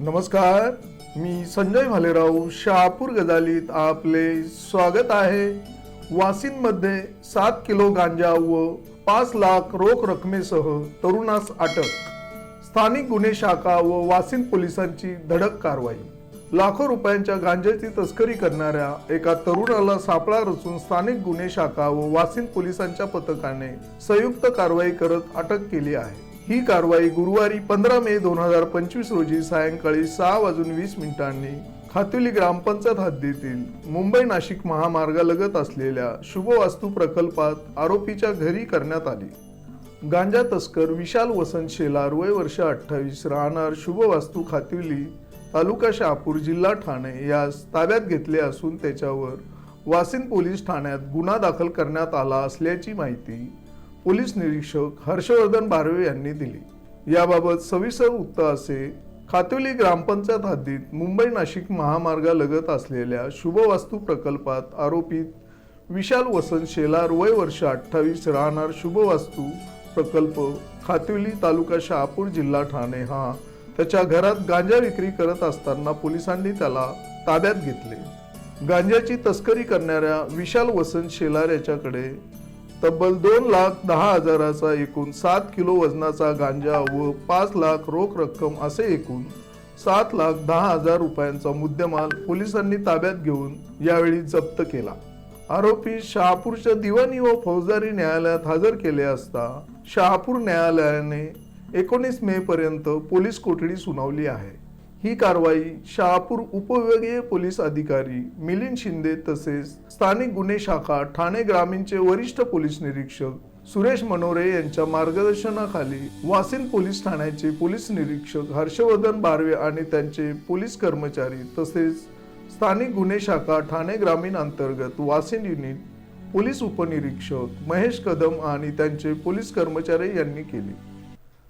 नमस्कार मी संजय भालेराव शहापूर गजालीत आपले स्वागत आहे. वासिनमध्ये सात किलो गांजा व पाच लाख रोख रकमेसह तरुणास अटक. स्थानिक गुन्हे शाखा व वासिन पोलिसांची धडक कारवाई. लाखो रुपयांच्या गांजाची तस्करी करणाऱ्या एका तरुणाला सापळा रचून स्थानिक गुन्हे शाखा व वासिन पोलिसांच्या पथकाने संयुक्त कारवाई करत अटक केली आहे. ही कारवाई गुरुवारी पंधरा मे दोन हजार पंचवीस रोजी सायंकाळी सहा वाजून वीस मिनिटांनी खातुली ग्रामपंचायत हद्दीतील मुंबई नाशिक महामार्गालगत असलेल्या शुभवास्तू प्रकल्पात आरोपीच्या घरी करण्यात आली. गांजा तस्कर विशाल वसंत शेलार वय वर्ष अठ्ठावीस राहणार शुभवास्तू खातिवली तालुका शहापूर जिल्हा ठाणे यास ताब्यात घेतले असून त्याच्यावर वासिन पोलीस ठाण्यात गुन्हा दाखल करण्यात आला असल्याची माहिती पोलीस निरीक्षक हर्षवर्धन बारवे यांनी दिली. याबाबत सविस्तर वृत्त असे खातोली ग्रामपंचायत हद्दीत मुंबई नाशिक महामार्गालगत असलेल्या शुभवास्तू प्रकल्पात आरोपित विशाल वसंत शेलार वय वर्ष अठ्ठावीस राहणार शुभवास्तू प्रकल्प खातिवली तालुका शहापूर जिल्हा ठाणे हा त्याच्या घरात गांजा विक्री करत असताना पोलिसांनी त्याला ताब्यात घेतले. गांजाची तस्करी करणाऱ्या विशाल वसंत शेलार याच्याकडे तब्बल दोन लाख दहा हजाराचा एकूण सात किलो वजनाचा गांजा व पाच लाख रोख रक्कम असे एकूण सात लाख दहा हजार रुपयांचा मुद्देमाल पोलिसांनी ताब्यात घेऊन यावेळी जप्त केला. आरोपी शहापूरच्या दिवाणी व फौजदारी न्यायालयात हजर केले असता शहापूर न्यायालयाने एकोणीस मे पर्यंत पोलीस कोठडी सुनावली आहे. ही कारवाई शहापूर उपविभागीय पोलीस अधिकारी मिलिंद शिंदे तसेच स्थानिक गुन्हे शाखा ठाणे ग्रामीणचे वरिष्ठ पोलीस निरीक्षक सुरेश मनोरे यांच्या मार्गदर्शनाखाली वासिन पोलीस ठाण्याचे पोलीस निरीक्षक हर्षवर्धन बारवे आणि त्यांचे पोलीस कर्मचारी तसेच स्थानिक गुन्हे शाखा ठाणे ग्रामीण अंतर्गत वासिन युनिट पोलीस उपनिरीक्षक महेश कदम आणि त्यांचे पोलीस कर्मचारी यांनी केली.